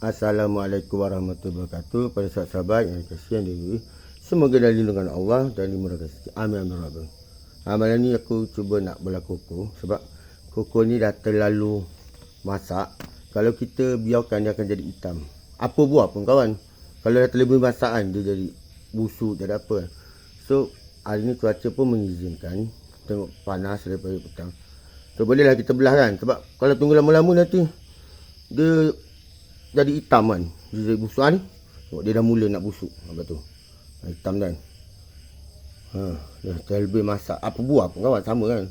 Assalamualaikum warahmatullahi wabarakatuh. Pada sahabat-sahabat yang kasihan diri Semoga dalam lindungan Allah dan dimurahkan rezeki. Amin amin rabbal ha, Malam ni aku cuba nak belah koko Sebab koko ni dah terlalu masak. Kalau kita biarkan dia akan jadi hitam. Apa buah pun kawan. Kalau dah terlalu masak kan dia jadi busuk jadi apa. So hari ni cuaca pun mengizinkan. Tengok panas daripada petang. So bolehlah kita belah kan? Sebab kalau tunggu lama-lama nanti Dia jadi hitam kan jadi busuk. Ni? Tengok dia dah mula nak busuk. Apa tu? Ha, hitam kan? Ha dah terlebih masak. Apa buah pun kawan sama kan?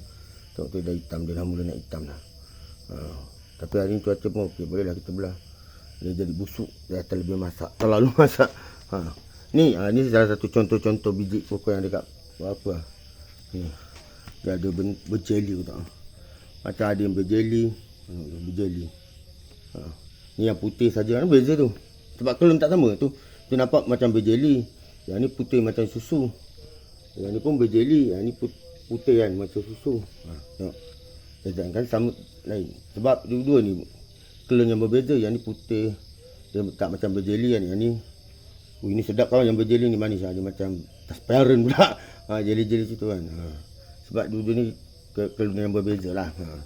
Tengok tu dah hitam. Dia dah mula nak hitam dah. Ha, tapi hari ni cuaca pun okey. Bolehlah kita belah. Dia jadi busuk. Dia terlebih masak. Terlalu masak. Ha. Ni ha, ni salah satu contoh-contoh biji koko yang dekat apa? Ni. Dia ada ben, berjeli tak? Macam ada yang berjeli. Berjeli. Ha. Ni yang putih saja kan beza tu. Sebab kelum tak sama tu. Tu nampak macam berjeli. Yang ni putih macam susu. Yang ni pun berjeli. Yang ni putih kan macam susu. Ha, tengok. Beza kan sama lain. Sebab dua-dua ni kelum yang berbeza. Yang ni putih. Dia tak macam berjeli kan. Yang ni Oh, ini sedap kawan yang berjeli ni manis. Ha. Dia macam transparent pula. Ha, jeli-jeli situ kan. Ha. Sebab dua-dua ni kelum yang berbeza lah. Ha.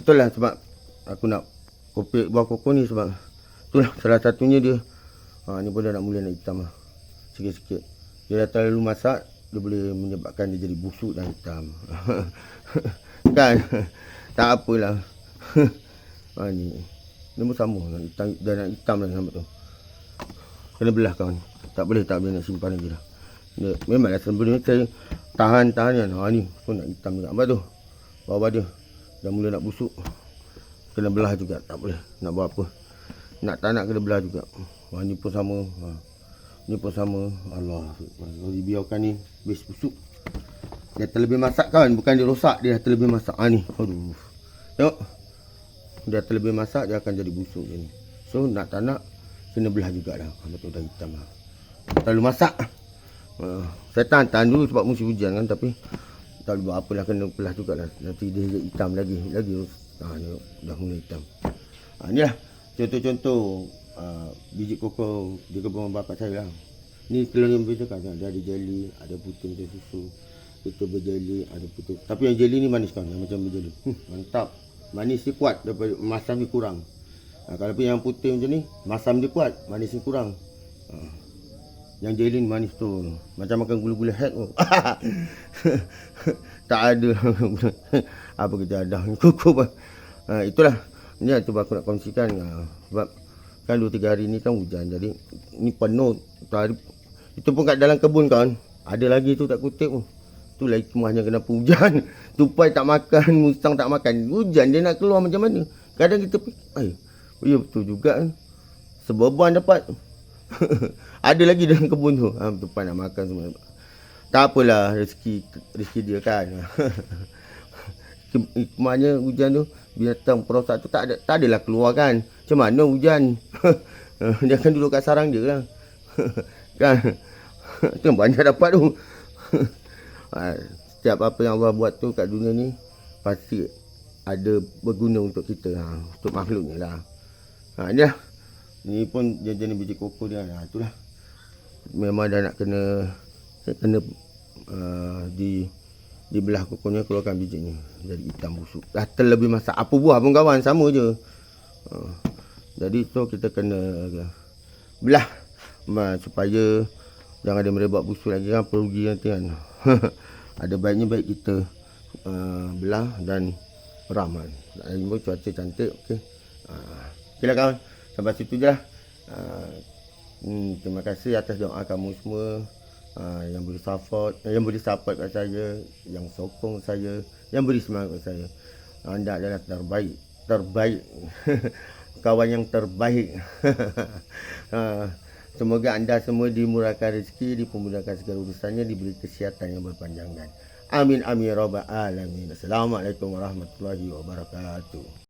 Itulah sebab aku nak kopi buah koko ni sebab itulah salah satunya dia. Ha, ni pun dah nak mula nak hitam lah. Sikit-sikit. Dia dah terlalu masak dia boleh menyebabkan dia jadi busuk dan hitam. Kan? Tak apalah. Ha, ni. Ni pun sama. Nak hitam, dah nak hitam lah sampai tu. Kena belah kawan. Tak boleh tak boleh nak simpan lagi lah. Dia, memanglah sebelum ni saya tahan-tahan kan. Ha, ni. Pun nak hitam juga. Apa tu? Bawah dia. Dah mula nak busuk kena belah juga tak boleh nak buat apa. Nak tak nak kena belah juga. Ha, ni pun sama. Ha. ni pun sama. Allah kalau dibiarkan ni bes busuk. Dia terlebih masak kan bukan dia rosak dia terlebih masak. Ha, ni aduh. Tengok. Dia terlebih masak dia akan jadi busuk ni. So nak tak nak kena belah juga dah. Ha, betul dah hitam lah. Terlalu masak. Ha, saya tahan-tahan dulu sebab musim hujan kan tapi tak boleh buat apalah kena belah juga lah. Nanti dia hitam lagi lagi Ha, ni dah mula hitam. Ha, ni lah contoh-contoh uh, biji koko di kebun bapak saya lah. Ni telur yang berbeza kan. Dia ada jeli, ada putih macam susu. Itu berjeli, ada putih. Tapi yang jeli ni manis kan. Yang macam berjeli. Hmm, mantap. Manis ni kuat. Daripada masam ni kurang. Ha, kalau pun yang putih macam ni, masam dia kuat. Manis ni kurang. Ha. Yang jeli ni manis tu. Macam makan gula-gula head tu. tak ada. apa kita ada cukup ha, itulah. Ni lah cuba aku nak kongsikan. Ha, sebab kan 2 3 hari ni kan hujan. Jadi ni penuh. Hari, itu pun kat dalam kebun kan ada lagi tu tak kutip. Tu tu lagi hikmahnya kenapa hujan tupai tak makan musang tak makan. Hujan dia nak keluar macam mana? Kadang kita fikir oh ya betul juga kan. Sebeban dapat ada lagi dalam kebun tu. Ha, tupai nak makan semua. Tak apalah rezeki rezeki dia kan. Hikmahnya hujan tu binatang perosak tu tak ada tak adalah keluar kan. Macam mana hujan? Dia akan duduk kat sarang dia lah. Kan? Tu banyak dapat tu. Ha, setiap apa yang Allah buat tu kat dunia ni pasti ada berguna untuk kita ha, untuk makhluk ni lah. Ha, ni lah ni pun jenis biji koko dia. Ha, itulah. Memang dah nak kena kena uh, di di belah kukuhnya keluarkan bijinya jadi hitam busuk. Dah terlebih masak. Apa buah pun kawan sama je. Uh, jadi tu kita kena uh, belah. Uh, supaya jangan dia merebak busuk lagi kan perugi nanti kan. Ada baiknya baik kita uh, belah dan dan jumpa cuaca cantik okey. Uh, okey lah kawan sampai situ je lah. Uh, hmm, terima kasih atas doa kamu semua. Uh, yang beri support yang beri support kat saya yang sokong saya yang beri semangat kat saya. Anda adalah terbaik terbaik. Kawan yang terbaik. Uh, semoga anda semua dimurahkan rezeki dipermudahkan segala urusannya diberi kesihatan yang berpanjangan. Amin amin rabbal alamin. Assalamualaikum warahmatullahi wabarakatuh